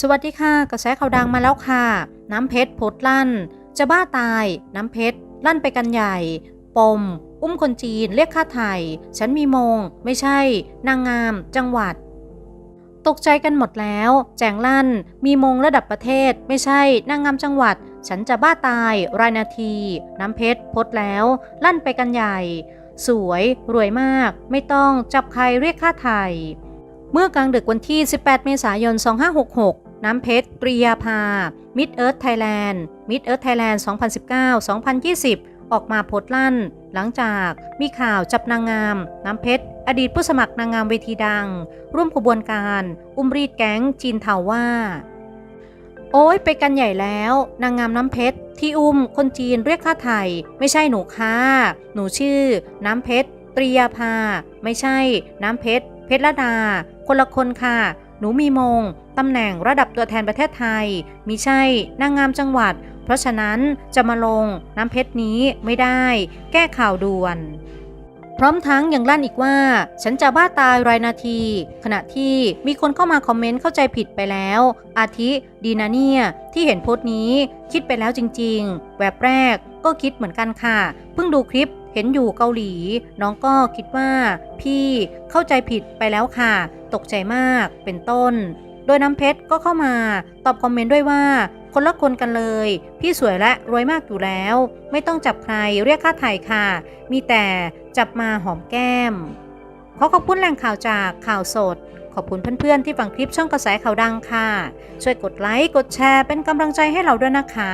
สวัสดีค่ะ กระแสข่าวดังมาแล้วค่ะ น้ำเพชรโพดลั่น จะบ้าตาย น้ำเพชรลั่นไปกันใหญ่ ปม อุ้มคนจีนเรียกค่าไทย ฉันมีมง ไม่ใช่ นางงาม จังหวัด ตกใจกันหมดแล้ว แจงลั่น มีมงระดับประเทศ ไม่ใช่ นางงามจังหวัด ฉันจะบ้าตาย รายนาที น้ำเพชรพดแล้ว ลั่นไปกันใหญ่ สวย รวยมาก ไม่ต้องจับใครเรียกค่าไทย เมื่อกลางดึกวันที่ 18 เมษายน 2566 น้ำเพชรตรียาภา มิดเอิร์ธไทยแลนด์ มิดเอิร์ธไทยแลนด์ 2019-2020 ออกมาโพสต์ลั่น หลังจากมีข่าวจับนางงาม น้ำเพชร อดีตผู้สมัครนางงามเวทีดัง ร่วมขบวนการ อุ้มรีดแก๊งจีนเทาว่า โอ้ยไปกันใหญ่แล้ว นางงามน้ำเพชร ที่อุ้มคนจีนเรียกค่าไทย ไม่ใช่หนูค่ะ หนูชื่อ น้ำเพชร ตรียาภา ไม่ใช่ น้ำเพชร เพชรละดา คนละคนค่ะ นูมีมง ตำแหน่งระดับตัวแทนประเทศไทย มิใช่นางงามจังหวัด เพราะฉะนั้นจะมาลงน้ำเพชรนี้ไม่ได้ แก้ข่าวด่วน พร้อมทั้งยังลั่นอีกว่า ฉันจะบ้าตายรายนาที ขณะที่มีคนเข้ามาคอมเมนต์เข้าใจผิดไปแล้ว อาทิดีนะเนี่ยที่เห็นโพสต์นี้คิดไปแล้วจริง ๆ แวบแรกก็คิดเหมือนกันค่ะ เพิ่งดูคลิป เห็นอยู่เกาหลี น้องก็คิดว่า พี่เข้าใจผิดไปแล้วค่ะ ตกใจมากเป็นต้น โดยน้ำเพชรก็เข้ามาตอบคอมเมนต์ด้วยว่า คนละคนกันเลย พี่สวยและรวยมากอยู่แล้ว ไม่ต้องจับใครเรียกค่าไถ่ค่ะ มีแต่จับมาหอมแก้ม ขอขอบคุณแหล่งข่าวจากข่าวสดขอบคุณเพื่อนๆที่ฟังคลิปช่องกระแสข่าวดังค่ะ ช่วยกดไลค์ กดแชร์เป็นกำลังใจให้เราด้วยนะคะ